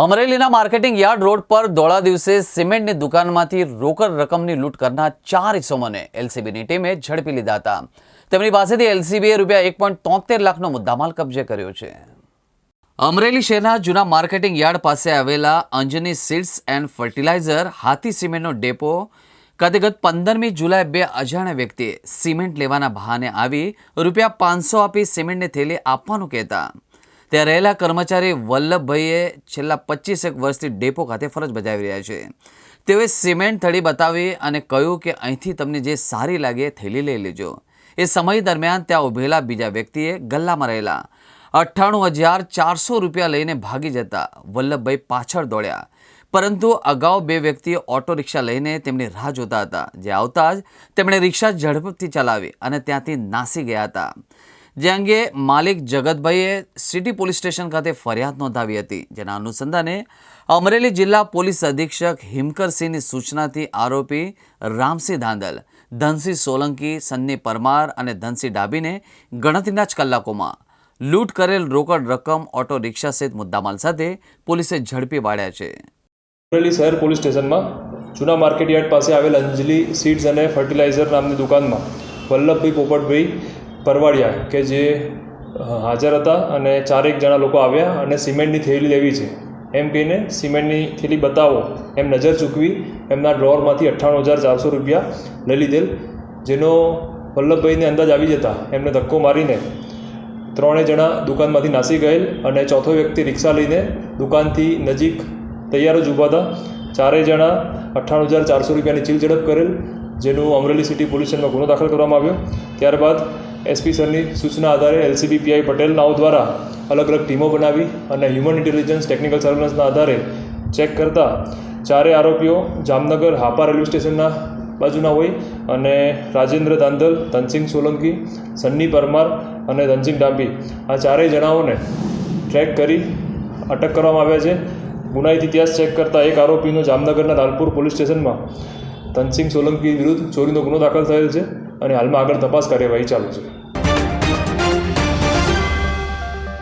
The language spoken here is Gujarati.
અમરેલીના માર્કેટિંગ યાર્ડ રોડ પર દોડા દિવસે સિમેન્ટની દુકાનમાંથી રોકડ રકમની લૂંટ કરનાર ચાર ઇસમોને એલસીબીની ટીમે ઝડપી લીધા હતા. તેમની પાસેથી એલસીબીએ રૂપિયા એક પોઈન્ટ તોતેર લાખનો મુદ્દામાલ કબજે કર્યો છે. અમરેલી શહેરના જૂના માર્કેટિંગ યાર્ડ પાસે આવેલા Anjani seeds and fertiliser Hathi સિમેન્ટનો depot ખાતે ગત પંદરમી જુલાઈ બે અજાણ્યા વ્યક્તિએ સિમેન્ટ લેવાના બહાને આવી રૂપિયા પાંચસો આપી સિમેન્ટની થેલી આપવાનું કહેતા ત્યાં રહેલા કર્મચારી વલ્લભભાઈએ છેલ્લા પચીસેક વર્ષથી ડેપો ખાતે ફરજ બજાવી રહ્યા છે. તેઓએ સિમેન્ટ થળી બતાવી અને કહ્યું કે અહીંથી તમને જે સારી લાગે થેલી લઈ લેજો. એ સમય દરમિયાન ત્યાં ઊભેલા બીજા વ્યક્તિએ ગલ્લામાં રહેલા. અઠ્ઠાણું હજાર ચારસો રૂપિયા લઈને ભાગી જતા વલ્લભભાઈ પાછળ દોડ્યા. પરંતુ અગાઉ બે વ્યક્તિઓ ઓટો રિક્ષા લઈને તેમની રાહ જોતા હતા. જે આવતા જ તેમણે રિક્ષા ઝડપથી ચલાવી અને ત્યાંથી નાસી ગયા હતા. જે અંગે માલિક જગતભાઈએ સિટી પોલીસ સ્ટેશન ખાતે ફરિયાદ નોંધાવી હતી. જેના અનુસંધાને અમરેલી જિલ્લા પોલીસ અધિક્ષક હિમકરસિંહની સૂચનાથી આરોપી રામસિંહ ધાંધલ, ધનસિંહ સોલંકી, સન્ની પરમાર અને ધનસિંહ ડાબીને ગણતરીના જ કલાકોમાં લૂંટ કરેલ રોકડ રકમ ઓટો રિક્ષા સહિત મુદ્દામાલ સાથે પોલીસે ઝડપી પાડ્યા છે. અમરેલી શહેર પોલીસ સ્ટેશનમાં જૂના માર્કેટ યાર્ડ પાસે આવેલ અંજલિ સીડ્સ અને ફર્ટિલાઇઝર નામની દુકાનમાં વલ્લભભાઈ પોપટભાઈ પરવાડિયા કે જે હાજર હતા અને ચારેક જણા લોકો આવ્યા અને સિમેન્ટની થેલી લેવી છે. એમ કહીને સિમેન્ટની થેલી બતાવો. એમ નજર ચૂકવી એમના ડ્રોરમાંથી અઠ્ઠાણું હજાર ચારસો રૂપિયા લઈ લીધેલ, જેનો વલ્લભભાઈને અંદાજ આવી જતા એમને ધક્કો મારીને ત્રણેય જણા દુકાનમાંથી નાસી ગયેલ અને ચોથો વ્યક્તિ રિક્ષા લઈને દુકાનથી નજીક તૈયાર જ ઊભા હતા. ચારેય જણા અઠ્ઠાણું હજાર ચારસો રૂપિયાની ચીલ ઝડપ કરેલ, જેનું અમરેલી સિટી પોલીસ સ્ટેશનમાં ગુનો દાખલ કરવામાં આવ્યો. ત્યારબાદ એસપી સરની સૂચના આધારે એલસીબી પીઆઈ પટેલ નાવ દ્વારા અલગ અલગ ટીમો બનાવી અને હ્યુમન ઇન્ટેલિજન્સ ટેકનિકલ સર્વેલન્સના આધારે ચેક કરતા ચારે આરોપીઓ જામનગર હાપા રેલવે સ્ટેશનના બાજુના હોય અને રાજેન્દ્ર દાંદલ, ધનસિંહ સોલંકી, સન્ની પરમાર અને ધનસિંહ ડાંબી આ ચારેય જણાઓને ટ્રેક કરી અટક કરવામાં આવ્યા છે. ગુનાહિત ઇતિહાસ ચેક કરતા એક આરોપીનો જામનગરના લાલપુર પોલીસ સ્ટેશનમાં ધનસિંહ સોલંકી વિરુદ્ધ ચોરીનો ગુનો દાખલ થયેલ છે અને હાલમાં આગળ તપાસ કાર્યવાહી ચાલુ છે.